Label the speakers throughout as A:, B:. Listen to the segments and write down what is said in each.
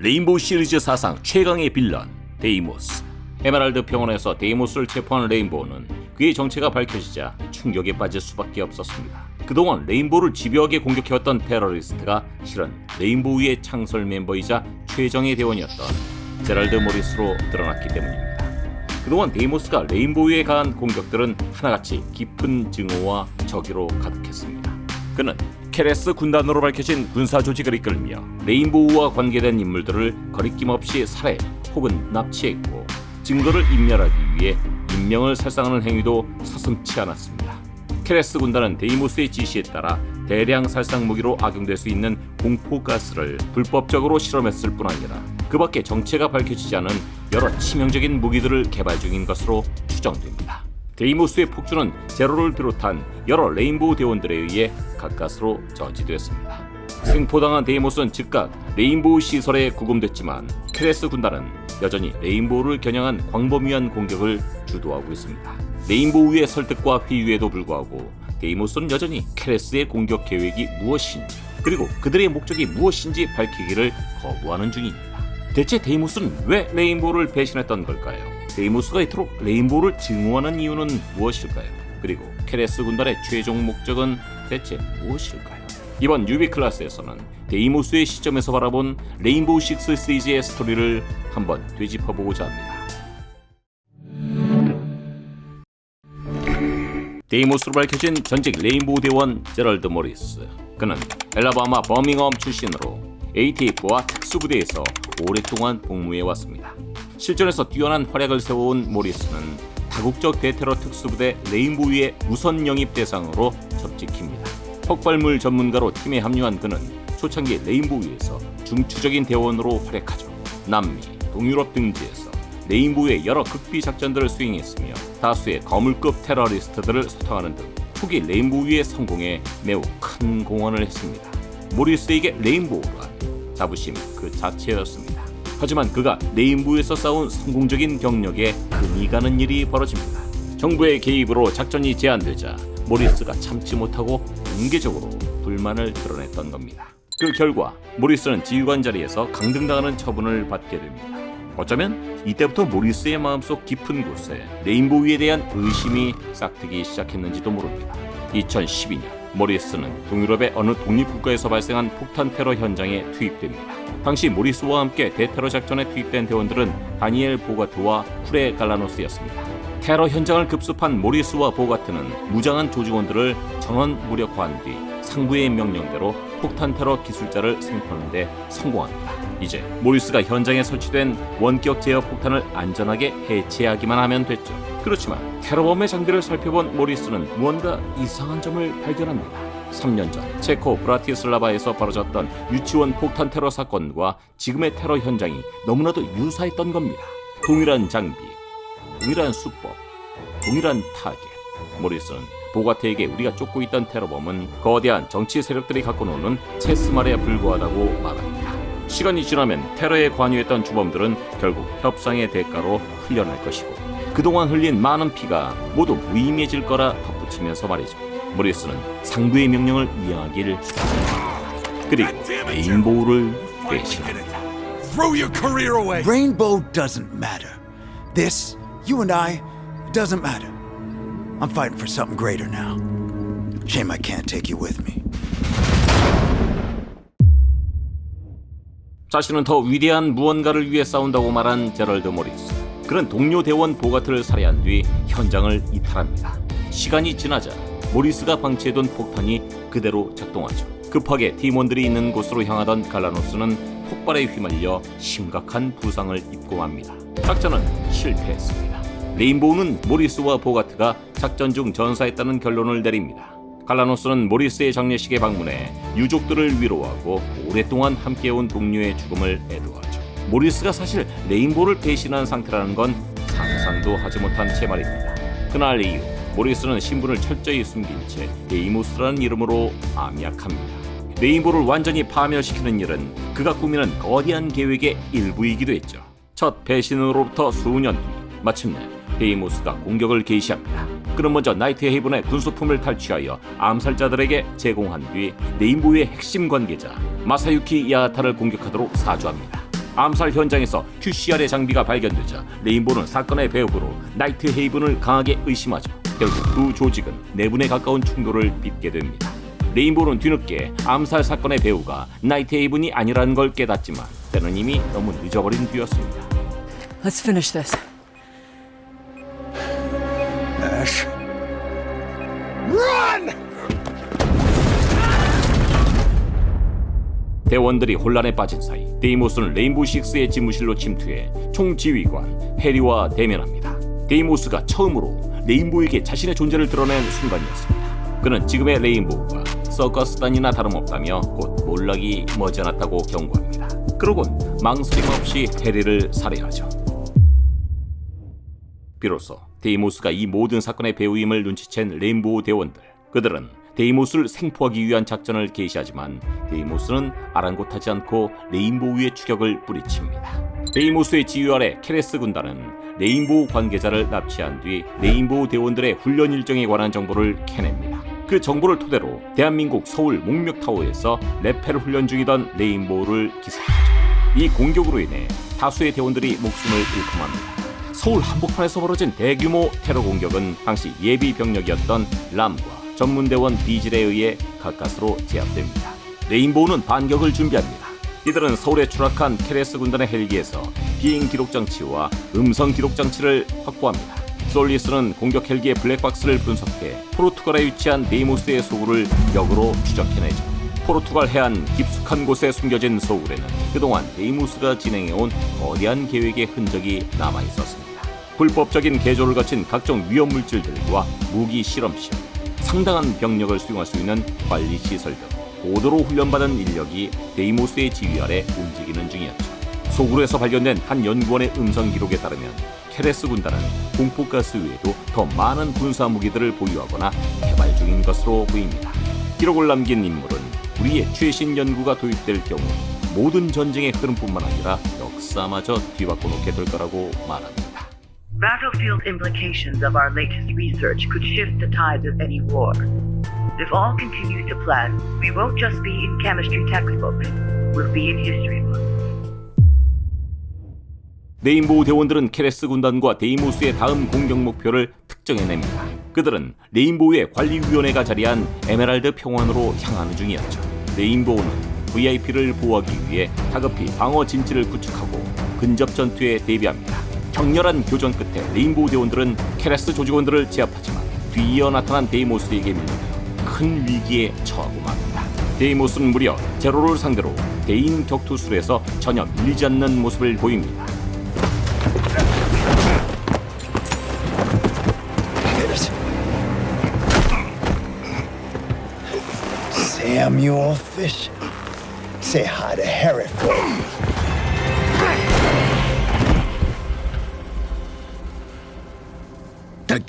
A: 레인보우 시리즈 사상 최강의 빌런 데이모스 에메랄드 평원에서 데이모스를 체포한 레인보우는 그의 정체가 밝혀지자 충격에 빠질 수밖에 없었습니다. 그동안 레인보우를 집요하게 공격해왔던 테러리스트가 실은 레인보우의 창설 멤버이자 최정예 대원이었던 제랄드 모리스로 드러났기 때문입니다. 그동안 데이모스가 레인보우에 가한 공격들은 하나같이 깊은 증오와 적의로 가득했습니다. 그는 케레스 군단으로 밝혀진 군사 조직을 이끌며 레인보우와 관계된 인물들을 거리낌 없이 살해 혹은 납치했고 증거를 인멸하기 위해 인명을 살상하는 행위도 서슴치 않았습니다. 케레스 군단은 데이모스의 지시에 따라 대량 살상 무기로 악용될 수 있는 공포 가스를 불법적으로 실험했을 뿐 아니라 그 밖에 정체가 밝혀지지 않은 여러 치명적인 무기들을 개발 중인 것으로 추정됩니다. 데이모스의 폭주는 제로를 비롯한 여러 레인보우 대원들에 의해 가까스로 저지됐습니다. 생포당한 데이모스는 즉각 레인보우 시설에 구금됐지만 크레스 군단은 여전히 레인보우를 겨냥한 광범위한 공격을 주도하고 있습니다. 레인보우의 설득과 회유에도 불구하고 데이모스는 여전히 크레스의 공격 계획이 무엇인지 그리고 그들의 목적이 무엇인지 밝히기를 거부하는 중입니다. 대체 데이모스는 왜 레인보우를 배신했던 걸까요? 데이모스가 이토록 레인보우를 증오하는 이유는 무엇일까요? 그리고 케레스 군단의 최종 목적은 대체 무엇일까요? 이번 유비 클래스에서는 데이모스의 시점에서 바라본 레인보우 식스 시리즈의 스토리를 한번 되짚어보고자 합니다. 데이모스로 밝혀진 전직 레인보우 대원 제럴드 모리스. 그는 엘라바마 버밍엄 출신으로 ATF와 특수부대에서 오랫동안 복무해 왔습니다. 실전에서 뛰어난 활약을 세워온 모리스는 다국적 대테러 특수부대 레인보우의 우선 영입 대상으로 접직힙니다. 폭발물 전문가로 팀에 합류한 그는 초창기 레인보우에서 중추적인 대원으로 활약하죠. 남미, 동유럽 등지에서 레인보우의 여러 극비 작전들을 수행했으며 다수의 거물급 테러리스트들을 소탕하는 등 후기 레인보우의 성공에 매우 큰 공헌을 했습니다. 모리스에게 레인보우가 자부심 그 자체였습니다. 하지만 그가 레인보우에서 쌓은 성공적인 경력에 금이 가는 일이 벌어집니다. 정부의 개입으로 작전이 제한되자 모리스가 참지 못하고 공개적으로 불만을 드러냈던 겁니다. 그 결과 모리스는 지휘관 자리에서 강등당하는 처분을 받게 됩니다. 어쩌면 이때부터 모리스의 마음속 깊은 곳에 레인보우에 대한 의심이 싹트기 시작했는지도 모릅니다. 2012년 모리스는 동유럽의 어느 독립국가에서 발생한 폭탄 테러 현장에 투입됩니다. 당시 모리스와 함께 대테러 작전에 투입된 대원들은 다니엘 보가트와 쿠레 갈라노스였습니다. 테러 현장을 급습한 모리스와 보가트는 무장한 조직원들을 전원 무력화한 뒤 상부의 명령대로 폭탄 테러 기술자를 생포하는 데 성공합니다. 이제 모리스가 현장에 설치된 원격 제어 폭탄을 안전하게 해체하기만 하면 됐죠. 그렇지만 테러범의 장비를 살펴본 모리스는 무언가 이상한 점을 발견합니다. 3년 전 체코 브라티슬라바에서 벌어졌던 유치원 폭탄 테러 사건과 지금의 테러 현장이 너무나도 유사했던 겁니다. 동일한 장비, 동일한 수법, 동일한 타겟. 모리스는 보가트에게 우리가 쫓고 있던 테러범은 거대한 정치 세력들이 갖고 노는 체스말에 불과하다고 말합니다. 시간이 지나면 테러에 관여했던 주범들은 결국 협상의 대가로 풀려날 것이고 그동안 흘린 많은 피가 모두 무의미해질 거라 덧붙이면서 말이죠. 모리스는 상부의 명령을 이행하기를. 그리고 레인보우를 배신합니다.
B: Throw your career away.
C: Rainbow doesn't matter. This, you and I, doesn't matter. I'm fighting for something greater now. Shame I can't take you with me.
A: 자신은 더 위대한 무언가를 위해 싸운다고 말한 제럴드 모리스. 그는 동료 대원 보가트를 살해한 뒤 현장을 이탈합니다. 시간이 지나자 모리스가 방치해둔 폭탄이 그대로 작동하죠. 급하게 팀원들이 있는 곳으로 향하던 갈라노스는 폭발에 휘말려 심각한 부상을 입고 맙니다. 작전은 실패했습니다. 레인보우는 모리스와 보가트가 작전 중 전사했다는 결론을 내립니다. 갈라노스는 모리스의 장례식에 방문해 유족들을 위로하고 오랫동안 함께해온 동료의 죽음을 애도하죠. 모리스가 사실 레인보우를 배신한 상태라는 건 상상도 하지 못한 채 말입니다. 그날 이후 모리스는 신분을 철저히 숨긴 채 데이모스라는 이름으로 암약합니다. 레인보우를 완전히 파멸시키는 일은 그가 꾸미는 거대한 계획의 일부이기도 했죠. 첫 배신으로부터 수년 뒤 마침내 데이모스가 공격을 개시합니다. 그는 먼저 나이트 헤이븐의 군소품을 탈취하여 암살자들에게 제공한 뒤 레인보우의 핵심 관계자 마사유키 야하타를 공격하도록 사주합니다. 암살 현장에서 QCR의 장비가 발견되자 레인보는 사건의 배후로 나이트 헤이븐을 강하게 의심하죠. 결국 두 조직은 내분에 가까운 충돌을 빚게 됩니다. 레인보는 뒤늦게 암살 사건의 배후가 나이트 헤이븐이 아니라는 걸 깨닫지만 때는 이미 너무 늦어버린 뒤였습니다.
D: Let's finish this.
C: Ash.
A: 대원들이 혼란에 빠진 사이 데이모스는 레인보우 식스의 집무실로 침투해 총지휘관 해리와 대면합니다. 데이모스가 처음으로 레인보우에게 자신의 존재를 드러낸 순간이었습니다. 그는 지금의 레인보우가 서커스단이나 다름없다며 곧 몰락이 머지않았다고 경고합니다. 그러곤 망설임 없이 해리를 살해하죠. 비로소 데이모스가 이 모든 사건의 배우임을 눈치챈 레인보우 대원들 그들은 데이모스를 생포하기 위한 작전을 개시하지만 데이모스는 아랑곳하지 않고 레인보우의 추격을 뿌리칩니다. 데이모스의 지휘 아래 케레스 군단은 레인보우 관계자를 납치한 뒤 레인보우 대원들의 훈련 일정에 관한 정보를 캐냅니다. 그 정보를 토대로 대한민국 서울 목멱타워에서 레펠 훈련 중이던 레인보우를 기습하죠. 이 공격으로 인해 다수의 대원들이 목숨을 잃고 맙니다. 서울 한복판에서 벌어진 대규모 테러 공격은 당시 예비 병력이었던 람과 전문대원 비질에 의해 가까스로 제압됩니다. 레인보우는 반격을 준비합니다. 이들은 서울에 추락한 케레스 군단의 헬기에서 비행 기록 장치와 음성 기록 장치를 확보합니다. 솔리스는 공격 헬기의 블랙박스를 분석해 포르투갈에 위치한 네이모스의 소굴을 역으로 추적해내죠. 포르투갈 해안 깊숙한 곳에 숨겨진 소굴에는 그동안 데이무스가 진행해온 거대한 계획의 흔적이 남아 있었습니다. 불법적인 개조를 거친 각종 위험 물질들과 무기 실험실, 상당한 병력을 수용할 수 있는 관리 시설 등 고도로 훈련받은 인력이 데이모스의 지휘 아래 움직이는 중이었죠. 소굴에서 발견된 한 연구원의 음성 기록에 따르면 케레스 군단은 공포가스 외에도 더 많은 군사 무기들을 보유하거나 개발 중인 것으로 보입니다. 기록을 남긴 인물은 우리의 최신 연구가 도입될 경우 모든 전쟁의 흐름뿐만 아니라 역사마저 뒤바꿔 놓게 될 거라고 말합니다.
E: Battlefield implications of our latest research could shift the tides of any war. If all continues to plan, we won't just be in chemistry textbooks, we'll be in history books.
A: 레인보우 대원들은 케레스 군단과 데이모스의 다음 공격 목표를 특정해냅니다. 그들은 레인보우의 관리위원회가 자리한 에메랄드 평원으로 향하는 중이었죠. 레인보우는 VIP를 보호하기 위해 다급히 방어 진지를 구축하고 근접 전투에 대비합니다. 격렬한 교전 끝에 레인보우 대원들은 케레스 조직원들을 제압하지만 뒤이어 나타난 데이모스에게 밀려들어 큰 위기에 처하고 맙니다. 데이모스는 무려 제로를 상대로 대인 격투술에서 전혀 밀리지 않는 모습을 보입니다.
C: Samuel Fish. Say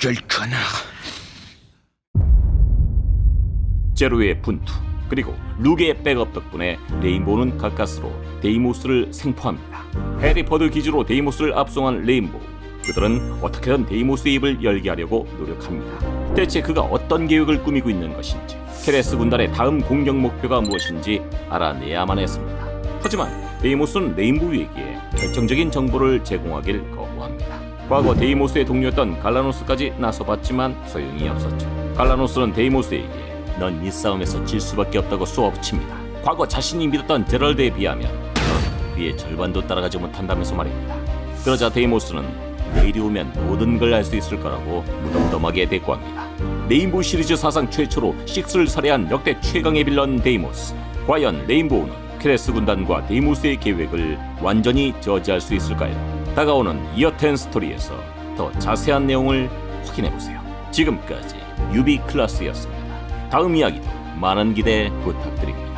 B: Kana.
A: 제로의 분투 그리고 룩의 백업 덕분에 레인보우는 가까스로 데이모스를 생포합니다. 해리포드 기지로 데이모스를 압송한 레인보우 그들은 어떻게든 데이모스의 입을 열게 하려고 노력합니다. 대체 그가 어떤 계획을 꾸미고 있는 것인지 케레스 군단의 다음 공격 목표가 무엇인지 알아내야만 했습니다. 하지만 데이모스는 레인보우에게 결정적인 정보를 제공하길 거부합니다. 과거 데이모스의 동료였던 갈라노스까지 나서봤지만 소용이 없었죠. 갈라노스는 데이모스에게 넌 이 싸움에서 질 수밖에 없다고 쏘아붙입니다. 과거 자신이 믿었던 제럴드에 비하면 넌 그의 절반도 따라가지 못한다면서 말입니다. 그러자 데이모스는 내일이 오면 모든 걸 알 수 있을 거라고 무덤덤하게 대꾸합니다. 레인보우 시리즈 사상 최초로 식스를 살해한 역대 최강의 빌런 데이모스. 과연 레인보우는 크레스 군단과 데이모스의 계획을 완전히 저지할 수 있을까요? 다가오는 이어텐 스토리에서 더 자세한 내용을 확인해 보세요. 지금까지 유비 클라스였습니다. 다음 이야기도 많은 기대 부탁드립니다.